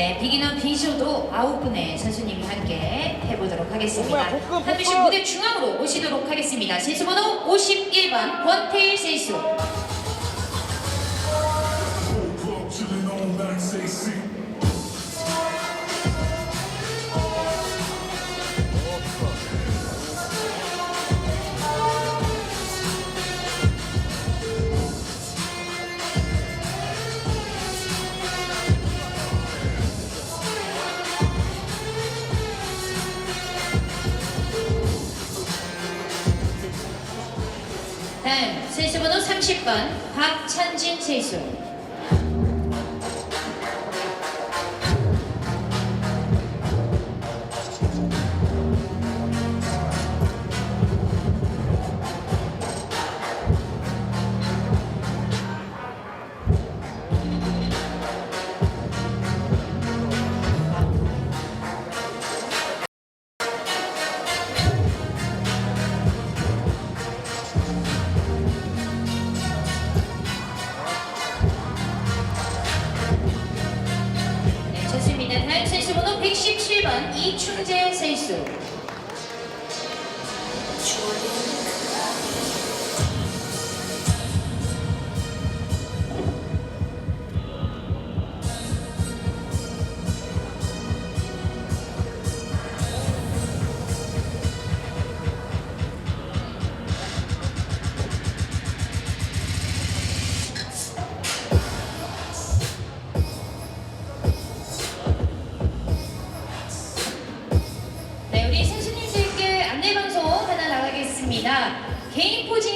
네, 비기너 비조도 아홉 분의 선수님이 함께 해보도록 하겠습니다. 볶음, 볶음, 한 분씩 볶음. 무대 중앙으로 모시도록 하겠습니다. 선수 번호 51번 권태일 선수. 10번 박찬진 세수. 217번 이충재 세수.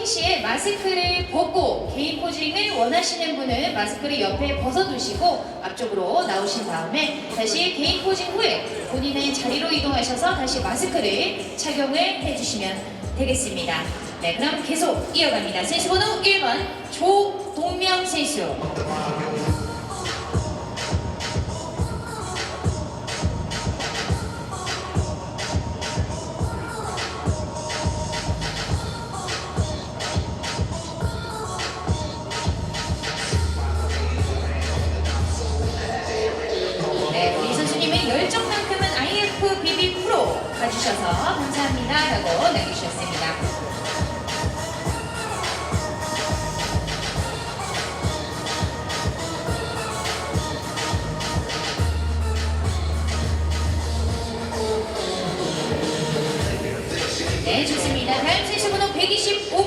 시에 마스크를 벗고 개인 포징을 원하시는 분은 마스크를 옆에 벗어두시고 앞쪽으로 나오신 다음에 다시 개인 포징 후에 본인의 자리로 이동하셔서 다시 마스크를 착용을 해주시면 되겠습니다. 네, 그럼 계속 이어갑니다. 선수 번호 1번 조동명 선수.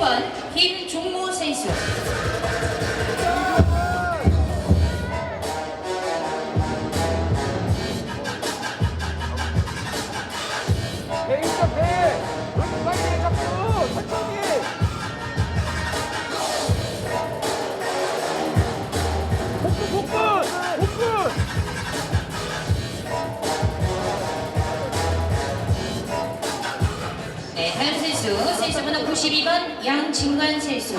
125번 김종모 선수. 배있 52번 양진관 선수.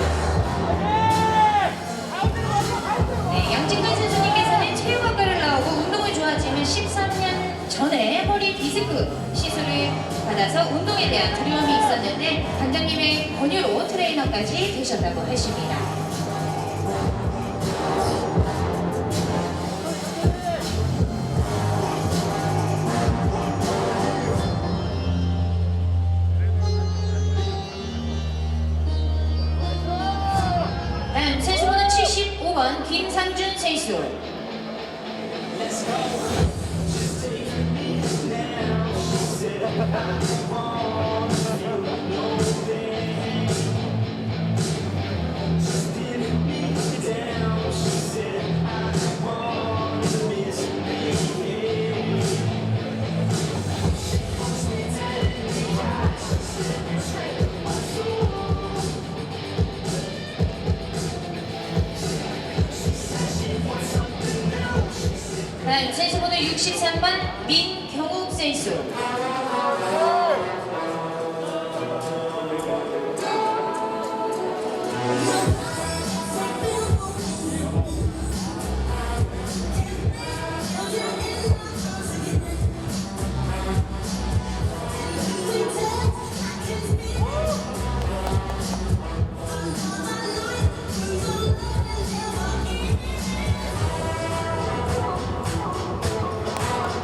네, 양진관 선수님께서는 체육학과를 나오고 운동을 좋아지면 13년 전에 허리 디스크 시술을 받아서 운동에 대한 두려움이 있었는데 관장님의 권유로 트레이너까지 되셨다고 하십니다. 김상준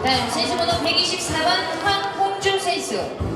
다음 선수번호 124번 황홍준 선수.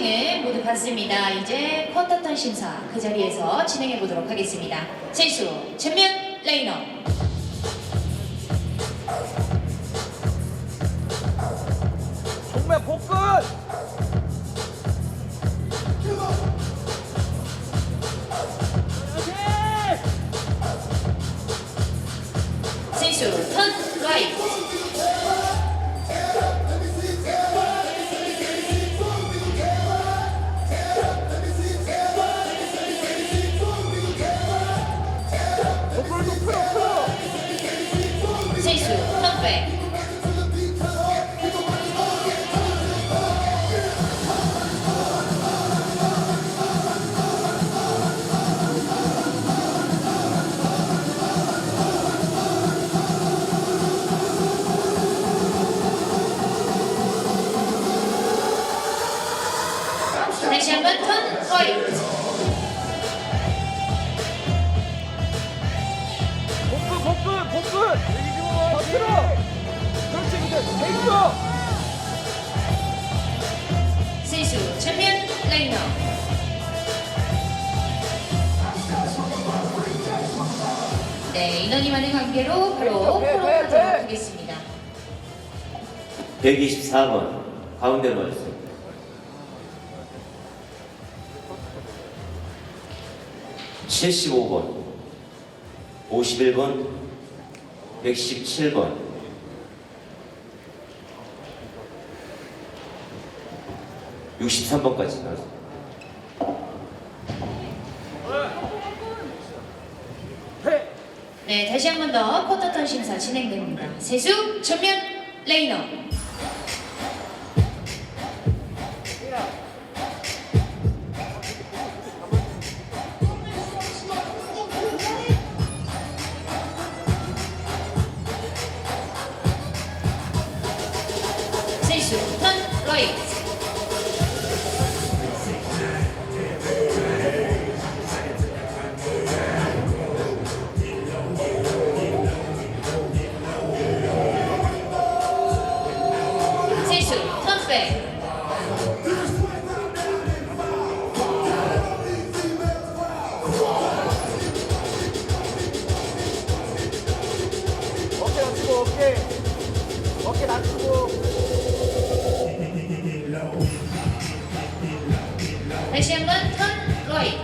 포징을 모두 봤습니다. 이제 쿼터턴 심사 그 자리에서 진행해 보도록 하겠습니다. 세수 전면 레이너. 정말 복근 세수 턴 라이트. 네, 인원이 많은 관계로 바로 배. 하겠습니다. 124번 가운데로 와주세요. (75번) (51번) (117번) (63번까지) 나왔습니다. 해 네, 다시 한 번 더 쿼터턴 심사 진행됩니다. 세수 전면 레이너. 다시 한번 턴 라이트.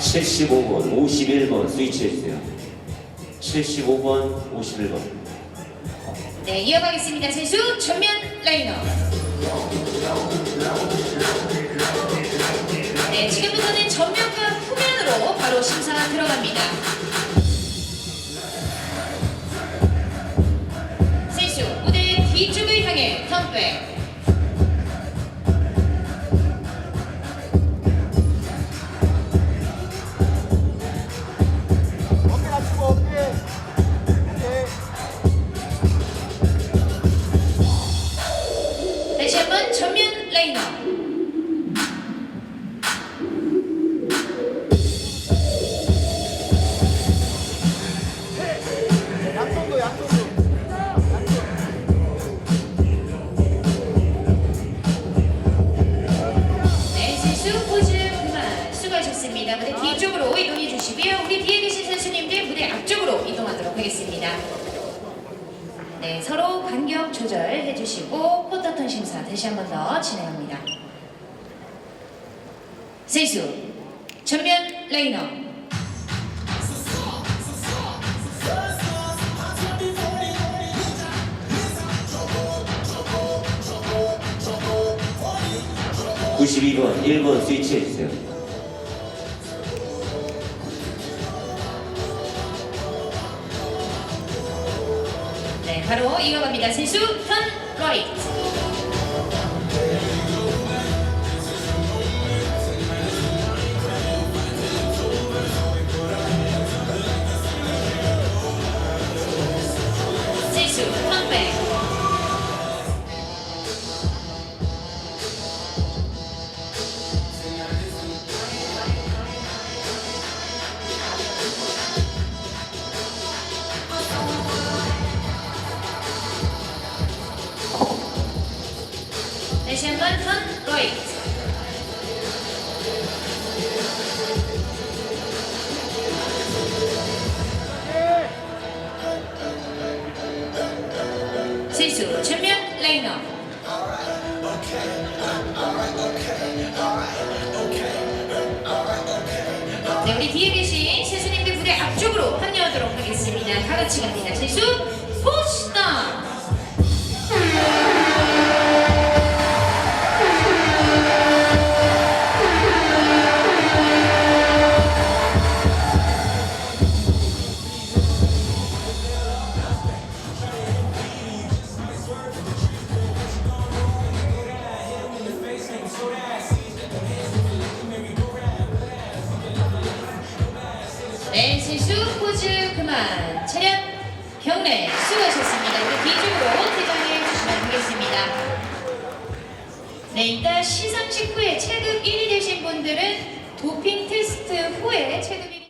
(75번) (51번) 스위치해주세요 (75번) (51번) 네, 이어가겠습니다. 세수 전면 라이너. 네, 지금부터는 전면과 후면으로 바로 심사 들어갑니다. 수고하셨습니다. 무대 뒤쪽으로 이동해 주시고요. 우리 뒤에 계신 선수님들 무대 앞쪽으로 이동하도록 하겠습니다. 네, 서로 간격 조절해 주시고 포터턴 심사 다시 한 번 더 진행합니다. 세수 전면 레이너 92번, 1번 스위치해주세요. 이어갑니다. 세수 턴 라이트. 네, 우리 뒤에 계신 세수님들 무대 앞쪽으로 합류하도록 하겠습니다. 다 같이 갑니다. 세수 네, 실수 포즈 그만. 차렷 경례 수고하셨습니다. 우리 뒤쪽으로 퇴장해 주시면 되겠습니다. 네, 이따 시상식 후에 체급 1위 되신 분들은 도핑 테스트 후에 체급 1위